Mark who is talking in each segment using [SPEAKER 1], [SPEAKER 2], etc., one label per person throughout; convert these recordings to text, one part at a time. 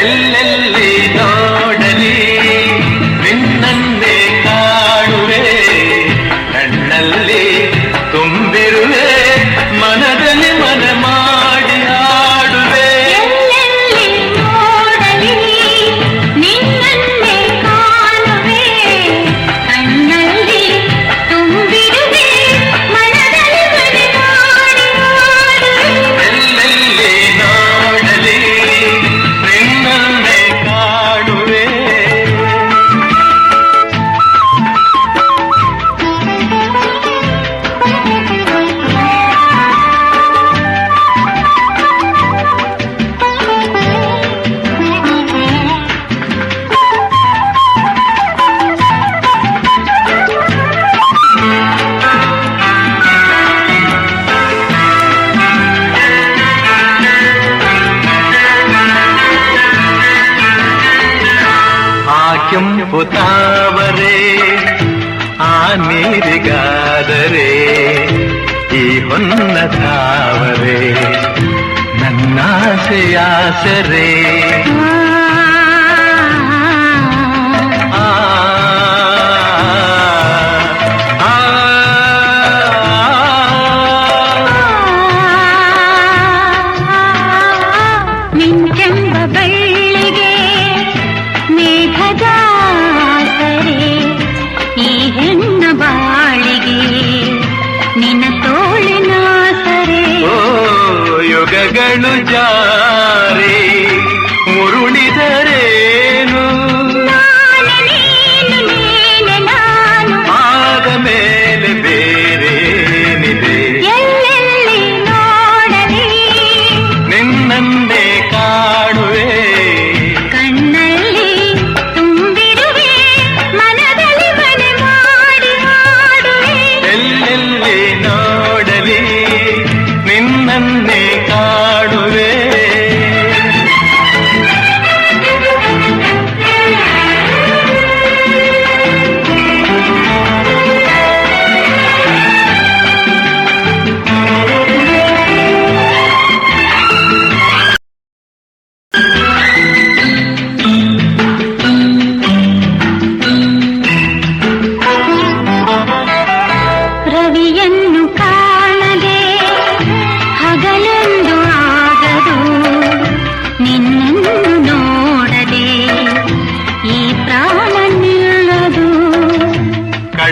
[SPEAKER 1] ಎಲ್ಲೆಲ್ಲಿ ಕೆಂಪು ತಾವರೆ ಆ ನೀರಿಗಾದರೆ ಈ ಹೊನ್ನ ತಾವರೆ ನನ್ನಾಸೆಯಾಸರೆ
[SPEAKER 2] ಸರಿ ಈ ಹೆಣ್ಣ ಬಾಳಿಗೆ ನಿನ್ನ ತೋಳಿನ ಸರಿ.
[SPEAKER 1] ಓ ಯುಗಗಳು
[SPEAKER 2] ಜಾ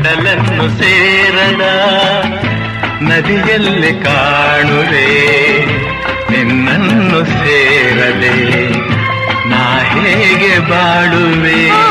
[SPEAKER 1] ಕಡಲನ್ನು ಸೇರಣ. ನದಿಯಲ್ಲಿ ಕಾಣುವೆ ನಿನ್ನನ್ನು ಸೇರದೆ ನಾ ಹೇಗೆ ಬಾಳುವೆ?